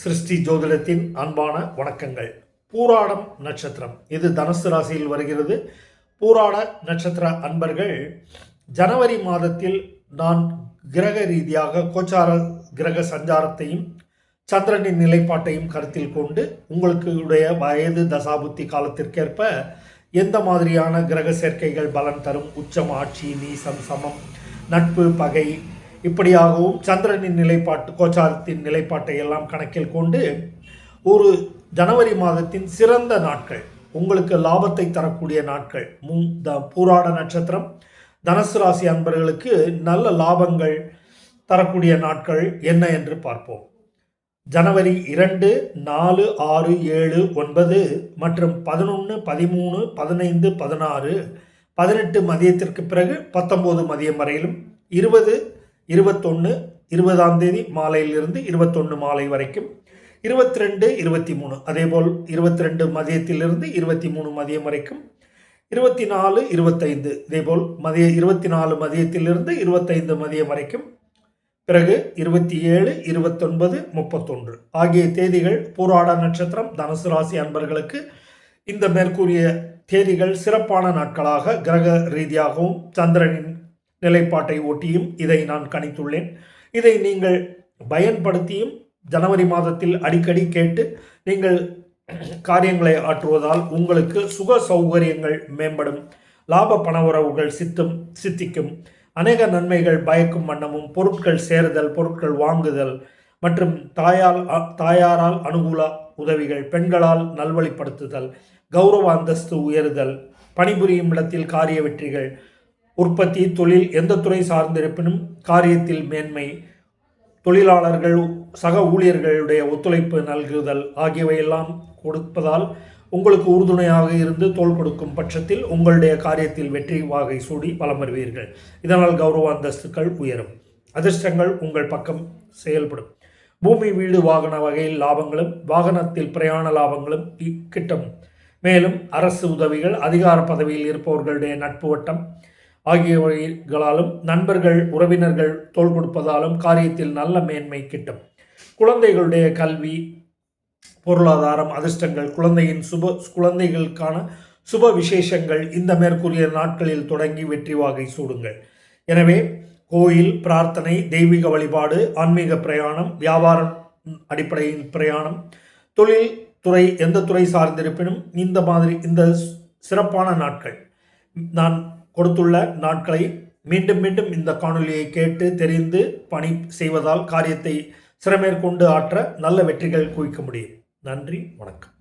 சிருஷ்டி ஜோதிடத்தின் அன்பான வணக்கங்கள். பூராடம் நட்சத்திரம். இது தனுசு ராசியில் வருகிறது. பூராட நட்சத்திர அன்பர்கள் ஜனவரி மாதத்தில் நான் கிரக ரீதியாக கோச்சார கிரக சஞ்சாரத்தையும் சந்திரனின் நிலைப்பாட்டையும் கருத்தில் கொண்டு உங்களுடைய வயது தசாபுத்தி காலத்திற்கேற்ப எந்த மாதிரியான கிரக சேர்க்கைகள் பலன் தரும்? உச்சம் ஆட்சி நீசம் சமம் நட்பு பகை இப்படியாகவும் சந்திரனின் நிலைப்பாட்டு கோச்சாரத்தின் நிலைப்பாட்டை எல்லாம் கணக்கில் கொண்டு ஒரு ஜனவரி மாதத்தின் சிறந்த நாட்கள் உங்களுக்கு லாபத்தை தரக்கூடிய நாட்கள். மு த பூராட நட்சத்திரம். தனுசு ராசி அன்பர்களுக்கு நல்ல லாபங்கள் தரக்கூடிய நாட்கள் என்ன என்று பார்ப்போம். ஜனவரி இரண்டு நாலு ஆறு ஏழு ஒன்பது மற்றும் பதினொன்று பதிமூணு பதினைந்து பதினாறு. பதினெட்டு மதியத்திற்கு பிறகு பத்தொம்போது மதியம் வரையிலும். இருபது இருபத்தொன்று இருபதாம் தேதி மாலையிலிருந்து இருபத்தொன்று மாலை வரைக்கும். இருபத்தி ரெண்டு இருபத்தி மூணு அதேபோல் இருபத்தி ரெண்டு மதியத்திலிருந்து இருபத்தி மூணு மதியம் வரைக்கும். இருபத்தி நாலு இருபத்தைந்து. இதேபோல் மதிய இருபத்தி நாலு மதியத்திலிருந்து இருபத்தைந்து மதியம் வரைக்கும். பிறகு இருபத்தி ஏழு இருபத்தொன்பது முப்பத்தொன்று. ஆகிய தேதிகள் பூராட நட்சத்திரம் தனுசு ராசி அன்பர்களுக்கு இந்த மேற்கூறிய தேதிகள் சிறப்பான நாட்களாக கிரக ரீதியாகவும் சந்திரனின் நிலைப்பாட்டை ஒட்டியும் இதை நான் கணித்துள்ளேன். இதை நீங்கள் பயன்படுத்தியும் ஜனவரி மாதத்தில் அடிக்கடி கேட்டு நீங்கள் காரியங்களை ஆற்றுவதால் உங்களுக்கு சுக சௌகரியங்கள் மேம்படும். லாப பண உறவுகள் சித்தும் சித்திக்கும். அநேக நன்மைகள் பயக்கும் வண்ணமும் பொருட்கள் சேருதல் பொருட்கள் வாங்குதல் மற்றும் தாயால் தாயாரால் அனுகூல உதவிகள் பெண்களால் நல்வழிப்படுத்துதல் கௌரவ அந்தஸ்து உயருதல் பணிபுரியும் இடத்தில் காரிய வெற்றிகள் உற்பத்தி தொழில் எந்த துறை சார்ந்திருப்பினும் காரியத்தில் மேன்மை தொழிலாளர்கள் சக ஊழியர்களுடைய ஒத்துழைப்பு நல்குதல் ஆகியவையெல்லாம் கொடுப்பதால் உங்களுக்கு உறுதுணையாக இருந்து தோல் கொடுக்கும் பட்சத்தில் உங்களுடைய காரியத்தில் வெற்றி வாகை சூடி வலம் வருவீர்கள். இதனால் கௌரவ அந்தஸ்துக்கள் உயரும். அதிர்ஷ்டங்கள் உங்கள் பக்கம் செயல்படும். பூமி வீடு வாகன வகையில் லாபங்களும் வாகனத்தில் பிரயாண லாபங்களும் கிட்டும். மேலும் அரசு உதவிகள் அதிகார பதவியில் இருப்பவர்களுடைய நட்பு வட்டம் ஆகியவைகளாலும் நண்பர்கள் உறவினர்கள் தோல் கொடுப்பதாலும் காரியத்தில் நல்ல மேன்மை கிட்டும். குழந்தைகளுடைய கல்வி பொருளாதாரம் அதிர்ஷ்டங்கள் குழந்தையின் சுப குழந்தைகளுக்கான சுப விசேஷங்கள் இந்த மேற்கூறிய நாட்களில் தொடங்கி வெற்றி வாகை சூடுங்கள். எனவே கோயில் பிரார்த்தனை தெய்வீக வழிபாடு ஆன்மீக பிரயாணம் வியாபாரம் அடிப்படையில் பிரயாணம் தொழில் துறை எந்த துறை சார்ந்திருப்பினும் இந்த மாதிரி இந்த சிறப்பான நாட்கள். நான் கொடுத்துள்ள நாட்களை மீண்டும் மீண்டும் இந்த காணொலியை கேட்டு தெரிந்து பணி செய்வதால் காரியத்தை சிறமேற்கொண்டு ஆற்ற நல்ல வெற்றிகள் குவிக்க முடியும். நன்றி வணக்கம்.